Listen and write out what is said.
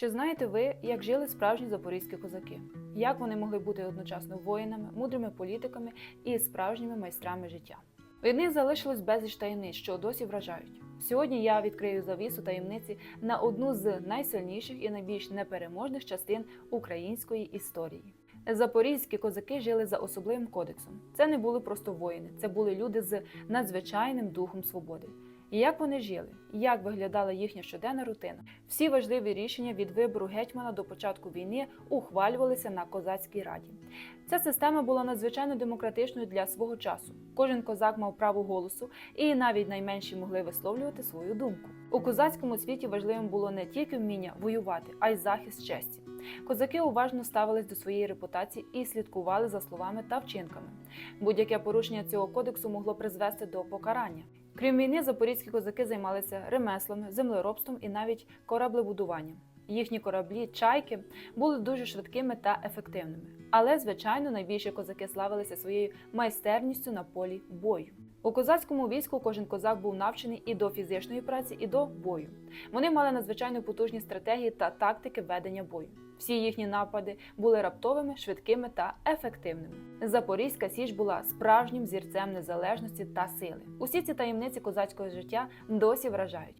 Чи знаєте ви, як жили справжні запорізькі козаки? Як вони могли бути одночасно воїнами, мудрими політиками і справжніми майстрами життя? Від них залишилось безліч таємниць, що досі вражають. Сьогодні я відкрию завісу таємниці на одну з найсильніших і найбільш непереможних частин української історії. Запорізькі козаки жили за особливим кодексом. Це не були просто воїни, це були люди з надзвичайним духом свободи. І як вони жили, як виглядала їхня щоденна рутина. Всі важливі рішення від вибору гетьмана до початку війни ухвалювалися на козацькій раді. Ця система була надзвичайно демократичною для свого часу. Кожен козак мав право голосу, і навіть найменші могли висловлювати свою думку. У козацькому світі важливим було не тільки вміння воювати, а й захист честі. Козаки уважно ставились до своєї репутації і слідкували за словами та вчинками. Будь-яке порушення цього кодексу могло призвести до покарання. Крім війни, запорізькі козаки займалися ремеслами, землеробством і навіть кораблебудуванням. Їхні кораблі, чайки були дуже швидкими та ефективними. Але, звичайно, найбільше козаки славилися своєю майстерністю на полі бою. У козацькому війську кожен козак був навчений і до фізичної праці, і до бою. Вони мали надзвичайно потужні стратегії та тактики ведення бою. Всі їхні напади були раптовими, швидкими та ефективними. Запорізька Січ була справжнім зірцем незалежності та сили. Усі ці таємниці козацького життя досі вражають.